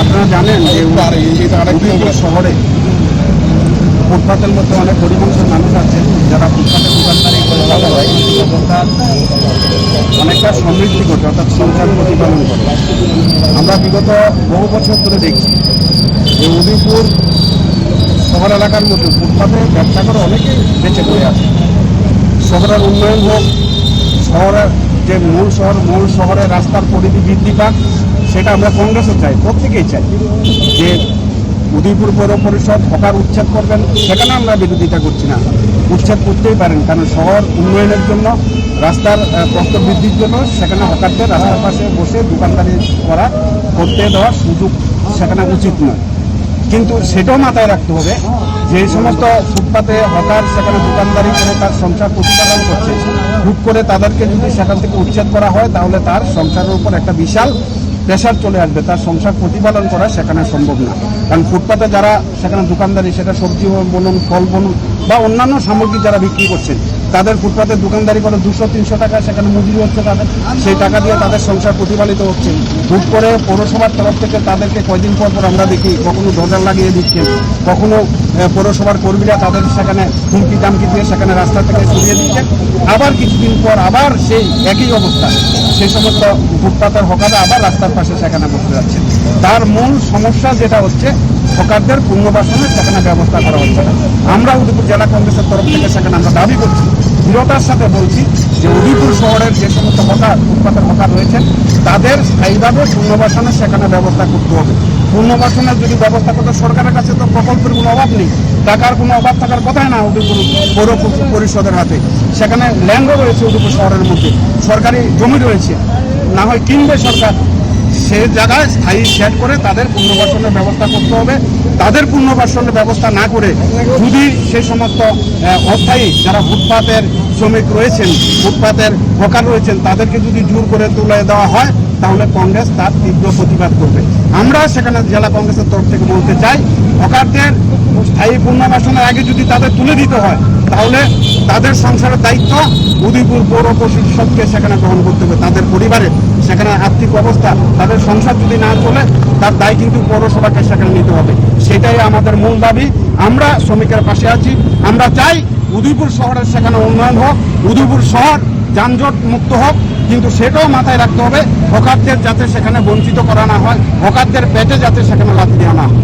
আপনারা জানেন যে শহরে ফুটপাতের মধ্যে অনেক গরিব মানুষ আছেন, যারা ফুটপাতে দোকানদারি করে ভালো হয় অনেকটা সমৃদ্ধি ঘটে, অর্থাৎ সংসার প্রতিপালন করে। আমরা বিগত বহু বছর ধরে দেখছি যে উদয়পুর শহর এলাকার মধ্যে ফুটপাতে ব্যবসা করে অনেকেই বেঁচে পড়ে আছে। শহরের উন্নয়ন হোক শহরের যে মূল শহর মূল শহরের রাস্তার পরিধি বৃদ্ধি পাক সেটা আমরা কংগ্রেসও চাই প্রত্যেকেই চাই। যে উদয়পুর পৌর পরিষদ হকার উচ্ছেদ করবেন সেখানে আমরা বিরোধিতা করছি না। উচ্ছেদ করতেই পারেন কারণ শহর উন্নয়নের জন্য রাস্তার আহ, বৃদ্ধির জন্য সেখানে হকারদের রাস্তার পাশে বসে দোকানদারি করা করতে দেওয়ার সুযোগ সেখানে উচিত নয়। কিন্তু সেটাও মাথায় রাখতে হবে যে সমস্ত ফুটপাতে হকার সেখানে দোকানদারি করে তার সংসার প্রতিপালন করছে, হুট করে তাদেরকে যদি সেখান থেকে উচ্ছেদ করা হয়, তাহলে তার সংসারের উপর একটা বিশাল প্রেশার চলে আসবে। তার সংসার প্রতিপালন করা সেখানে সম্ভব না। কারণ ফুটপাতে যারা সেখানে দোকানদারি, সেটা সবজি বলুন, ফল বলুন বা অন্যান্য সামগ্রী যারা বিক্রি করছেন তাদের ফুটপাতে দোকানদারি করে দুশো, তিনশো টাকা, সেখানে মজুরি হচ্ছে তাদের। সেই টাকা দিয়ে তাদের সংসার প্রতিপালিত হচ্ছে। হুট করে পৌরসভার তরফ থেকে তাদেরকে কয়দিন পর পর আমরা দেখি, কখনো দরজা লাগিয়ে দিচ্ছেন কখনো পৌরসভার কর্মীরা তাদের সেখানে হুমকি দামকি দিয়ে সেখানে রাস্তা থেকে সরিয়ে দিচ্ছেন আবার কিছুদিন পর আবার সেই একই অবস্থা। সেই সমস্ত ফুটপাতের হকাররা আবার রাস্তার পাশে সেখানে বসে যাচ্ছে। তার মূল সমস্যা যেটা হচ্ছে, হকারদের পুনর্বাসনের সেখানে ব্যবস্থা করা হচ্ছে না। আমরা উদয়পুর জেলা কংগ্রেসের তরফ থেকে সেখানে আমরা দাবি করছি। দৃঢ়তার সাথে বলছি যে উদয়পুর শহরের যে সমস্ত হকার, ফুটপাতের হকার রয়েছেন, তাদের স্থায়ীভাবে পুনর্বাসনের সেখানে ব্যবস্থা করতে হবে। পুনর্বাসনের যদি ব্যবস্থা করতে সরকারের কাছে তো প্রকল্পের কোনো অভাব নেই। টাকার কোনো অভাব থাকার কথাই না উদয়পুর পৌর পরিষদের হাতে। সেখানে ল্যান্ডও রয়েছে উদয়পুর শহরের মধ্যে। সরকারি জমি রয়েছে। না হয় কিনবে সরকার সে জায়গায় স্থায়ী সেট করে তাদের পুনর্বাসনের ব্যবস্থা করতে হবে। তাদের পুনর্বাসনের ব্যবস্থা না করে যদি সে সমস্ত অস্থায়ী যারা ফুটপাতের শ্রমিক রয়েছেন, ফুটপাতের হকার রয়েছেন, তাদেরকে যদি জোর করে তুলে দেওয়া হয়, তাহলে কংগ্রেস তার তীব্র প্রতিবাদ করবে। আমরা সেখানে জেলা কংগ্রেসের তরফ থেকে বলতে চাই, হকারদের স্থায়ী পুনর্বাসনের আগে যদি তাদের তুলে দিতে হয়, তাহলে তাদের সংসারের দায়িত্ব উদয়পুর পৌর পরিষদকে সেখানে গ্রহণ করতে হবে। তাদের পরিবারের সেখানে আর্থিক অবস্থা, তাদের সংসার যদি না চলে, তার দায় কিন্তু পৌরসভাকে সেখানে নিতে হবে। সেটাই আমাদের মূল দাবি। আমরা শ্রমিকের পাশে আছি। আমরা চাই উদয়পুর শহরের সেখানে উন্নয়ন হোক, উদয়পুর শহর যানজট মুক্ত হোক, কিন্তু সেটাও মাথায় রাখতে হবে হকারদের যাতে সেখানে বঞ্চিত করা না হয় হকারদের পেটে যাতে সেখানে লাথি দেওয়া না হয়।